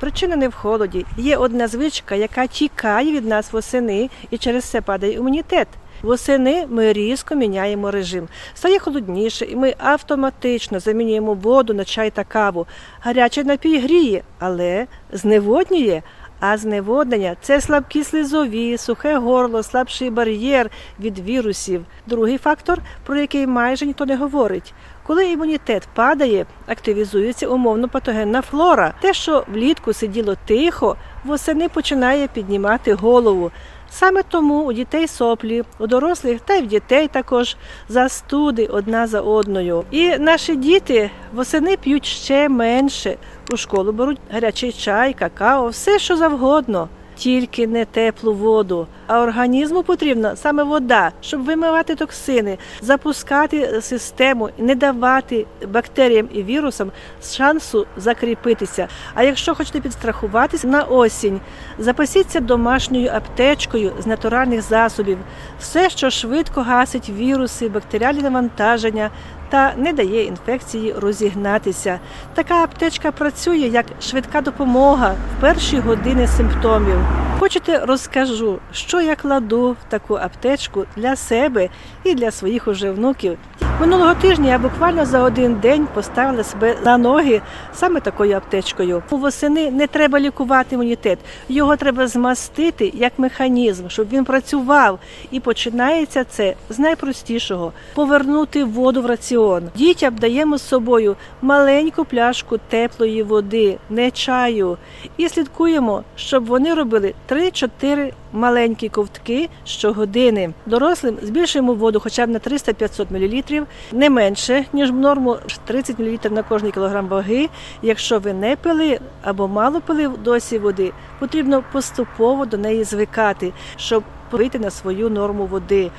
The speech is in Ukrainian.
Причина не в холоді. Є одна звичка, яка тікає від нас восени, і через це падає імунітет. Восени ми різко міняємо режим. Стає холодніше, і ми автоматично замінюємо воду на чай та каву. Гарячий напій гріє, але зневоднює. А зневоднення це слабкі слизові, сухе горло, слабший бар'єр від вірусів. Другий фактор, про який майже ніхто не говорить. Коли імунітет падає, активізується умовно патогенна флора. Те, що влітку сиділо тихо, восени починає піднімати голову. Саме тому у дітей соплі, у дорослих та й в дітей також застуди одна за одною. І наші діти восени п'ють ще менше. У школу беруть гарячий чай, какао, все що завгодно. Тільки не теплу воду, а організму потрібна саме вода, щоб вимивати токсини, запускати систему, не давати бактеріям і вірусам шансу закріпитися. А якщо хочете підстрахуватись на осінь, запасіться домашньою аптечкою з натуральних засобів, все, що швидко гасить віруси, бактеріальні навантаження та не дає інфекції розігнатися. Така аптечка працює як швидка допомога в перші години симптомів. Хочете, розкажу, що я кладу в таку аптечку для себе і для своїх уже внуків. Минулого тижня я буквально за один день поставила себе на ноги саме такою аптечкою. У восени не треба лікувати імунітет, його треба змастити як механізм, щоб він працював. І починається це з найпростішого повернути воду в раціон. Дітям даємо з собою маленьку пляшку теплої води, не чаю, і слідкуємо, щоб вони робили 3-4 маленькі ковтки щогодини. Дорослим збільшуємо воду хоча б на 300-500 мл, не менше, ніж в норму 30 мл на кожний кілограм ваги. Якщо ви не пили або мало пили досі води, потрібно поступово до неї звикати, щоб вийти на свою норму води.